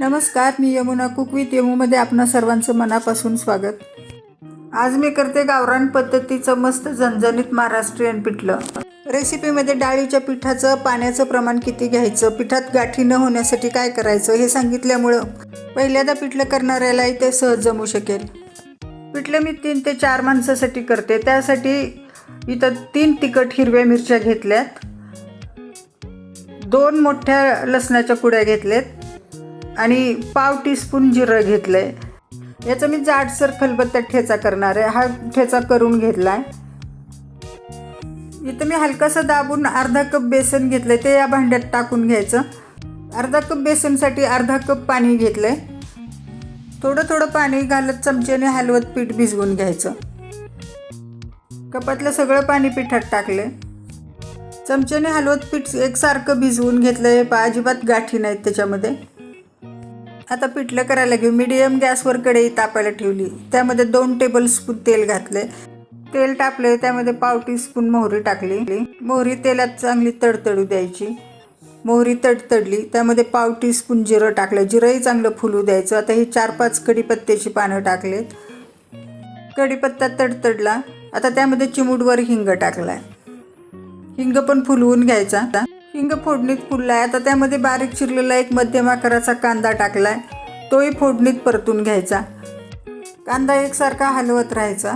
नमस्कार मी Yamuna cook with यमूमध्ये आपणा सर्वांचं मनापासून स्वागत. आज मी करते गावरान पद्धतीचं मस्त झणझणीत महाराष्ट्रीयन पिठलं. रेसिपीमध्ये डाळीच्या पिठाचं पाण्याचं प्रमाण किती घ्यायचं पिठात गाठी न होण्यासाठी काय करायचं हे सांगितल्यामुळं पहिल्यांदा पिठलं करणाऱ्यालाही ते सहज जमू शकेल. पिठलं मी तीन ते चार माणसासाठी करते त्यासाठी इथं तीन तिखट हिरव्या मिरच्या घेतल्यात. दोन मोठ्या लसणाच्या कुड्या घेतल्यात. आणि पाव टीस्पून जिरं घेतलं आहे याचा मी जाडसर खलबत्त्यात ठेचा करणार आहे. हा ठेचा करून घेतला आहे इथं मी हलकासा दाबून अर्धा कप बेसन घेतलं आहे ते या भांड्यात टाकून घ्यायचं. अर्धा कप बेसनसाठी अर्धा कप पाणी घेतलं आहे थोडं थोडं पाणी घालत चमच्याने हलवत पीठ भिजवून घ्यायचं. कपातलं सगळं पाणी पिठात टाकले चमच्याने हलवत पीठ एकसारखं भिजवून घेतलं आहे अजिबात गाठी नाहीत त्याच्यामध्ये. आता पिठलं करायला घेऊ. मिडियम गॅसवर कढई तापायला ठेवली. त्यामध्ये दोन टेबल स्पून तेल घातले तेल टाकले त्यामध्ये पाव टीस्पून मोहरी टाकली. मोहरी तेलात चांगली तडतडू द्यायची. मोहरी तडतडली त्यामध्ये पाव टीस्पून जिरं टाकलं जिरंही चांगलं फुलू द्यायचं. आता ही चार पाच कढीपत्त्याची पानं टाकलेत. कढीपत्ता तडतडला. आता त्यामध्ये चिमूटवर हिंग टाकलाय. हिंग पण फुलवून घ्यायचा. हिंग फोडणीत फुलला आहे आता त्यामध्ये बारीक चिरलेला एक मध्यम आकाराचा कांदा टाकला आहे तोही फोडणीत परतून घ्यायचा. कांदा एकसारखा हलवत राहायचा.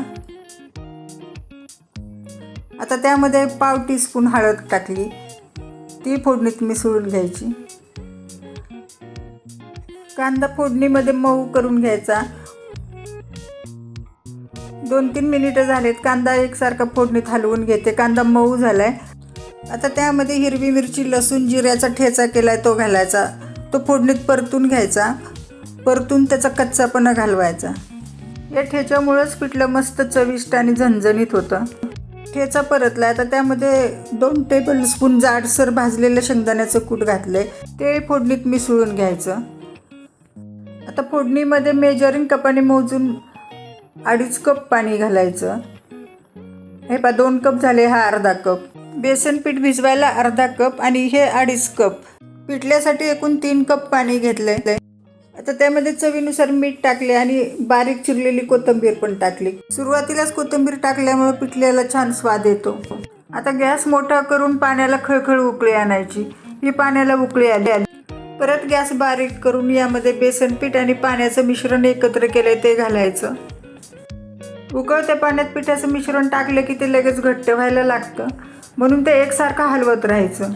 आता त्यामध्ये पाव टीस्पून हळद टाकली. ती फोडणीत मिसळून घ्यायची. कांदा फोडणीमध्ये मऊ करून घ्यायचा. दोन तीन मिनिटं झालेत. कांदा एकसारखा फोडणीत हलवून घेते. कांदा मऊ झाला आहे आता त्यामध्ये हिरवी मिरची लसूण जिऱ्याचा ठेचा केला आहे तो घालायचा. तो फोडणीत परतून घ्यायचा. परतून त्याचा कच्चापणा घालवायचा. या ठेच्यामुळंच पिठलं मस्त चविष्ट आणि झणझणीत होतं. ठेचा परतला आता त्यामध्ये दोन टेबल स्पून जाडसर भाजलेलं शेंगदाण्याचं कूट घातलंय. ते फोडणीत मिसळून घ्यायचं. आता फोडणीमध्ये मेजरिंग कपाने मोजून अडीच कप पाणी घालायचं. हे पा दोन कप झाले हा अर्धा कप बेसन पीठ भिजवायला अर्धा कप आणि हे अडीच कप. पिठल्यासाठी एकूण तीन कप पाणी घेतलंय. आता त्यामध्ये चवीनुसार मीठ टाकले आणि बारीक चिरलेली कोथिंबीर पण टाकली. सुरुवातीलाच कोथिंबीर टाकल्यामुळे पिठल्याला छान स्वाद येतो. आता गॅस मोठा करून पाण्याला खळखळ उकळी आणायची. ही पाण्याला उकळी आली. आली परत गॅस बारीक करून यामध्ये बेसन पीठ आणि पाण्याचं मिश्रण एकत्र केलंय ते घालायचं. उकळत्या पाण्यात पिठाचं मिश्रण टाकलं की ते लगेच घट्ट व्हायला लागतं. म्हणून ते एकसारखं हलवत राहायचं.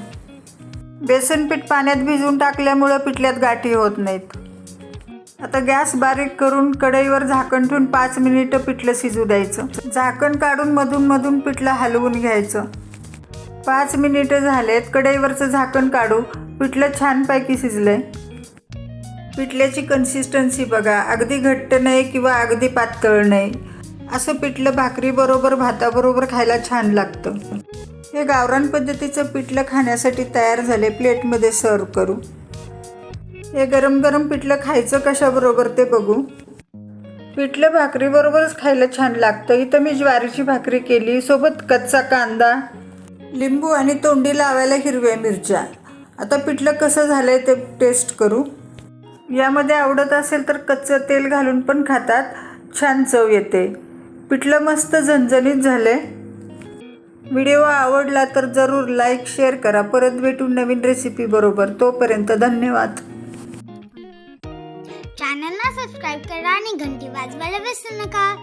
बेसन पीठ पाण्यात भिजवून टाकल्यामुळं पिठल्यात गाठी होत नाहीत. आता गॅस बारीक करून कढईवर झाकण ठेवून पाच मिनिटं पिठलं शिजू द्यायचं. झाकण काढून मधून मधून पिठलं हलवून घ्यायचं. पाच मिनिटं झालेत कढईवरचं झाकण काढू. पिठलं छानपैकी शिजलंय. पिठल्याची कन्सिस्टन्सी बघा. अगदी घट्ट नाही किंवा अगदी पातळ नाही. असं पिठलं भाकरीबरोबर भाताबरोबर खायला छान लागतं. हे गावरान पद्धतीचं पिठलं खाण्यासाठी तयार झाले. प्लेटमध्ये सर्व करू. हे गरम गरम पिठलं खायचं कशाबरोबर ते बघू. पिठलं भाकरीबरोबरच खायला छान लागतं. इथं मी ज्वारीची भाकरी केली. सोबत कच्चा कांदा लिंबू आणि तोंडी लावायला हिरव्या मिरच्या. आता पिठलं कसं झालं आहे ते टेस्ट करू. यामध्ये आवडत असेल तर कच्चं तेल घालून पण खातात. छान चव येते. पिठलं मस्त झणझणीत झालं आहे व्हिडिओ आवडला तर जरूर लाईक शेअर करा. परत भेटू नवीन रेसिपी बरोबर. तोपर्यंत धन्यवाद. चॅनलला सबस्क्राईब करा आणि घंटी वाजवायला विसरू नका.